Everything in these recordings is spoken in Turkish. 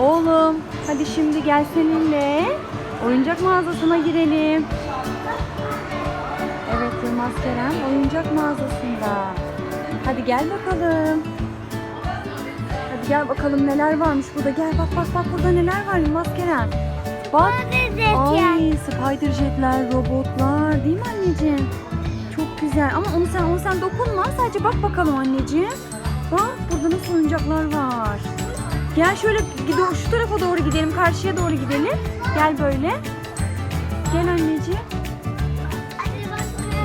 Oğlum hadi şimdi gel seninle oyuncak mağazasına girelim. Evet Yılmaz Kerem oyuncak mağazasında. Hadi gel bakalım. Hadi gel bakalım neler varmış burada. Gel bak bak bak burada neler var Yılmaz Kerem. Bak. Ay spider jetler, robotlar değil mi anneciğim? Çok güzel ama onu sen onu sen dokunma. Sadece bak bakalım anneciğim. Bak burada nasıl oyuncaklar var. Gel şöyle şu tarafa doğru gidelim. Karşıya doğru gidelim. Gel böyle. Gel anneciğim.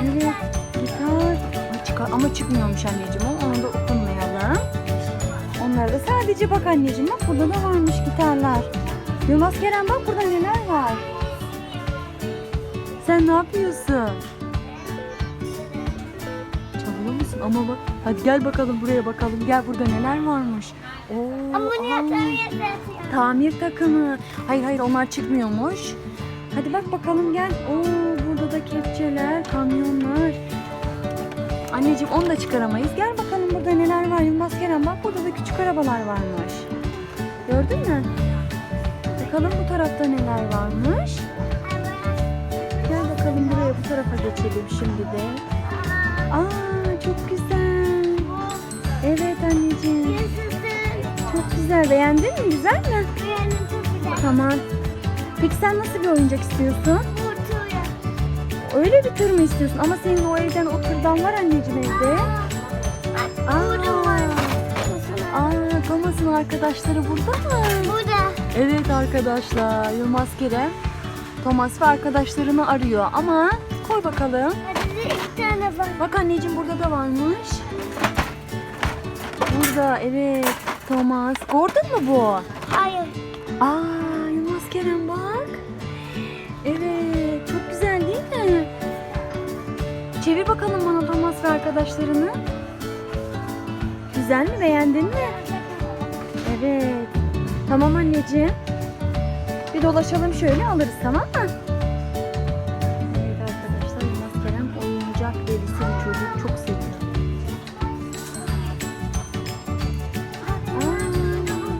Evet. Gitar. Ama çıkmıyormuş anneciğim. o. Onu da okunmayalım. Onlara da sadece bak anneciğim. Bak burada da varmış gitarlar. Yılmaz Kerem bak burada neler var. Sen ne yapıyorsun? Ama bak. Hadi gel bakalım buraya bakalım. Gel burada neler varmış. Oo, aa, Tamir takımı. Hayır hayır onlar çıkmıyormuş. Hadi bak bakalım gel. Oo burada da kepçeler, kamyonlar. Anneciğim onu da çıkaramayız. Gel bakalım burada neler var Yılmaz Kerem. Bak burada da küçük arabalar varmış. Gördün mü? Bakalım bu tarafta neler varmış. Gel bakalım buraya bu tarafa geçelim şimdi de. Aa Çok güzel. Beğendin mi? Güzel mi? Tamam. Peki sen nasıl bir oyuncak istiyorsun? Öyle bir tür mü istiyorsun? Ama senin o evden o türden var anneciğim evde. Aa, Thomas'ın arkadaşları burada mı? Evet arkadaşlar. Yılmaz Kerem Thomas ve arkadaşlarını arıyor ama koy bakalım. Bak anneciğim burada da varmış. Burada evet Thomas. Gordon mu bu? Hayır. Aa Yılmaz Kerem bak. Evet çok güzel değil mi? Çevir bakalım bana Thomas ve arkadaşlarını. Güzel mi beğendin mi? Evet. Tamam anneciğim. Bir dolaşalım şöyle alırız tamam mı?